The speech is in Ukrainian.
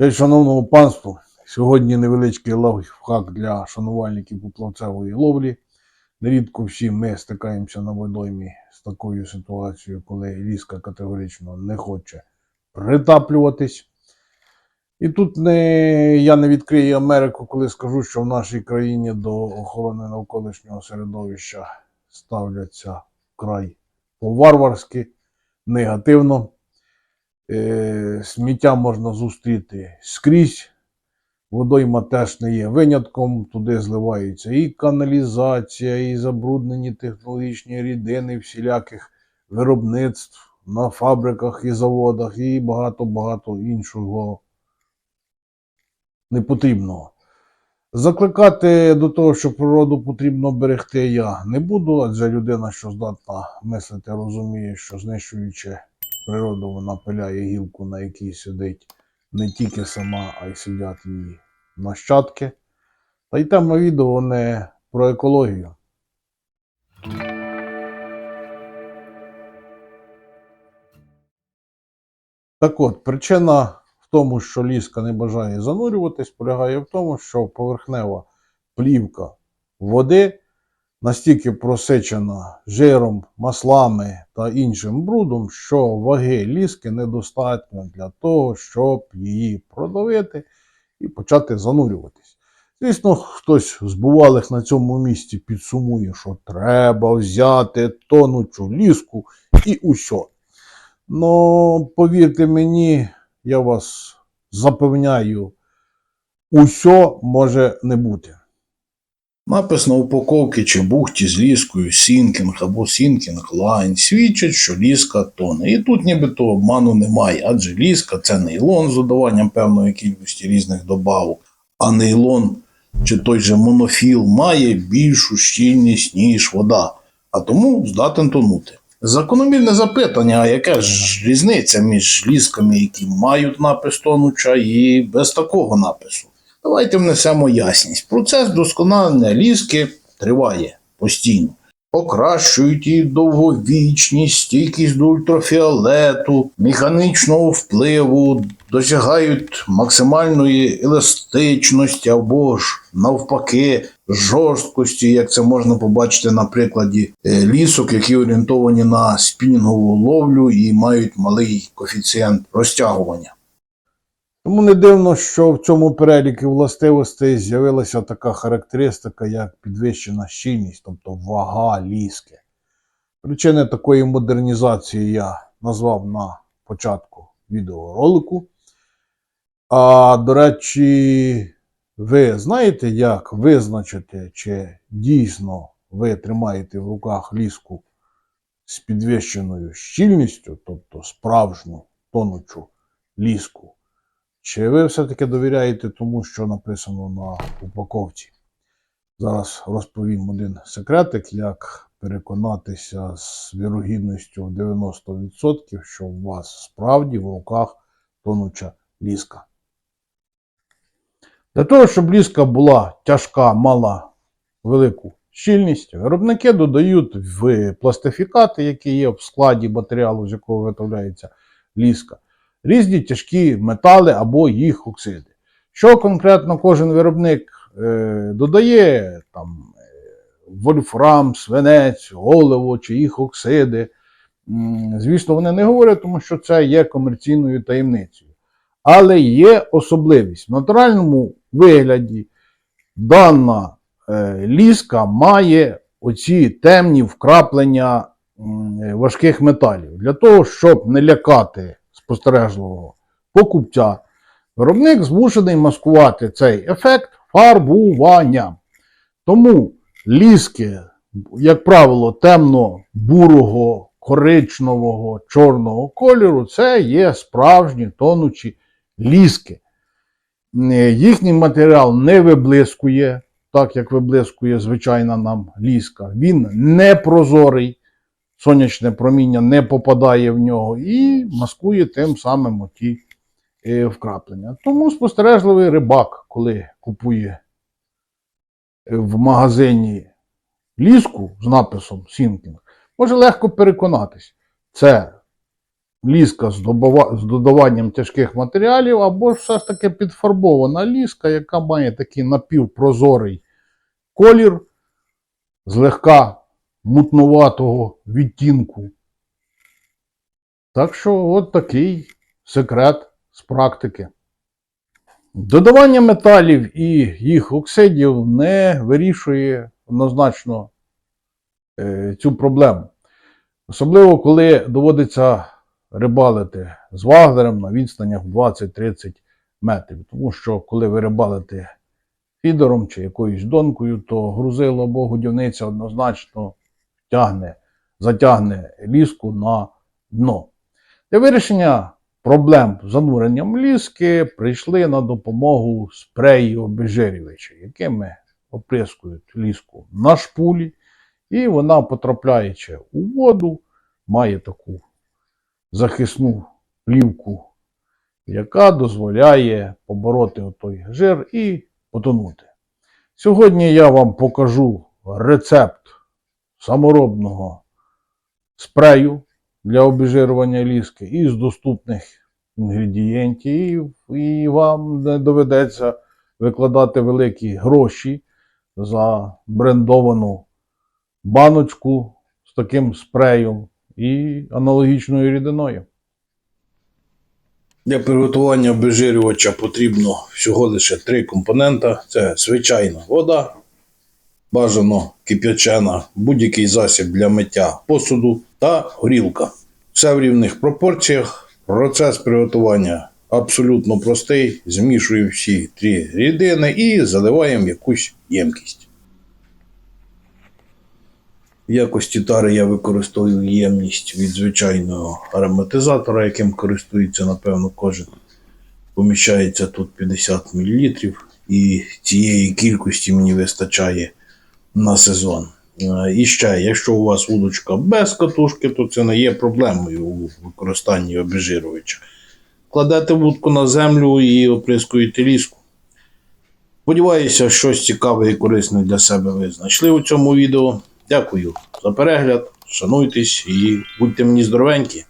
Шановному панству, сьогодні невеличкий лайфхак для шанувальників поплавцевої ловлі. Нерідко всі ми стикаємося на водоймі з такою ситуацією, коли ліска категорично не хоче притаплюватись. І тут не, я не відкрию Америку, коли скажу, що в нашій країні до охорони навколишнього середовища ставляться вкрай по-варварськи, негативно. Е, сміття можна зустріти скрізь. Водойма теж не є винятком, туди зливаються і каналізація, і забруднені технологічні рідини всіляких виробництв на фабриках і заводах, і багато-багато іншого непотрібного. Закликати до того, що природу потрібно берегти, я не буду, адже людина, що здатна мислити, розуміє, що знищуючи природу, вона пиляє гілку, на якій сидить не тільки сама, а й сидять її нащадки. Та й тема відео не про екологію. Так от, причина в тому, що ліска не бажає занурюватись, полягає в тому, що поверхнева плівка води настільки просичена жиром, маслами та іншим брудом, що ваги ліски недостатньо для того, щоб її продавити і почати занурюватись. Звісно, хтось з бувалих на цьому місці підсумує, що треба взяти тонучу ліску і усьо. Ну, повірте мені, я вас запевняю, усьо може не бути. Напис на упаковці чи бухті з ліскою Сінкінг або Сінкінг Лайн свідчить, що ліска тоне. І тут нібито обману немає, адже ліска це нейлон з додаванням певної кількості різних добавок, а нейлон чи той же монофіл має більшу щільність, ніж вода, а тому здатен тонути. Закономірне запитання, а яка ж різниця між лісками, які мають напис тонуча, і без такого напису? Давайте внесемо ясність. Процес досконалення ліски триває постійно. Покращують її довговічність, стійкість до ультрафіолету, механічного впливу, досягають максимальної еластичності або ж навпаки жорсткості, як це можна побачити на прикладі е, лісок, які орієнтовані на спінінгову ловлю і мають малий коефіцієнт розтягування. Тому не дивно, що в цьому переліку властивостей з'явилася така характеристика, як підвищена щільність, тобто вага ліски. Причини такої модернізації я назвав на початку відеоролику. А до речі, ви знаєте, як визначити, чи дійсно ви тримаєте в руках ліску з підвищеною щільністю, тобто справжню тонучу ліску. Чи ви все-таки довіряєте тому, що написано на упаковці? Зараз розповім один секретик, як переконатися з вірогідністю в 90%, що у вас справді в руках тонуча ліска. Для того, щоб ліска була тяжка, мала велику щільність, виробники додають в пластифікати, які є в складі матеріалу, з якого виготовляється ліска, різні тяжкі метали або їх оксиди. Що конкретно кожен виробник е, додає, там е, вольфрам, свинець, оливо чи їх оксиди. Звісно, вони не говорять, тому що це є комерційною таємницею. Але є особливість. В натуральному вигляді дана е, ліска має оці темні вкраплення важких металів. Для того, щоб не лякати спостережливого покупця, виробник змушений маскувати цей ефект фарбуванням. Тому ліски, як правило, темно-бурого, коричневого, чорного кольору це є справжні тонучі ліски. Е, Їхній матеріал не виблискує, так як виблискує звичайна нам ліска. Він не прозорий, сонячне проміння не попадає в нього і маскує тим самим оті е, вкраплення. Тому спостережливий рибак, коли купує е, в магазині ліску з написом Сінкінг, може легко переконатись, це ліска з, додаванням тяжких матеріалів, або все ж таки підфарбована ліска, яка має такий напівпрозорий колір, злегка мутнуватого відтінку. Так що, от такий секрет з практики. Додавання металів і їх оксидів не вирішує однозначно е, цю проблему. Особливо, коли доводиться рибалити з вагнером на відстанях 20-30 метрів. Тому що коли ви рибалите фідером чи якоюсь донкою, то грузило або годівниця однозначно тягне, затягне ліску на дно. Для вирішення проблем з зануренням ліски прийшли на допомогу спреї обезжирювачі, якими оприскують ліску на шпулі, і вона, потрапляючи у воду, має таку захисну плівку, яка дозволяє побороти отой жир і потонути. Сьогодні я вам покажу рецепт саморобного спрею для обезжирювання ліски із доступних інгредієнтів, і вам не доведеться викладати великі гроші за брендовану баночку з таким спреєм і аналогічною рідиною. Для приготування обезжирювача потрібно всього лише три компонента: це звичайна вода, бажано кип'ячена, будь-який засіб для миття посуду та горілка. Все в рівних пропорціях. Процес приготування абсолютно простий. Змішуємо всі три рідини і заливаємо якусь ємкість. В якості тари я використовую ємність від звичайного ароматизатора, яким користується, напевно, кожен. Поміщається тут 50 мл, і цієї кількості мені вистачає на сезон. Е, І ще, якщо у вас удочка без катушки, то це не є проблемою у використанні обезжирювача. Кладете вудку на землю і оприскуєте ліску. Сподіваюся, щось цікаве і корисне для себе ви знайшли у цьому відео. Дякую за перегляд, шануйтесь і будьте мені здоровенькі.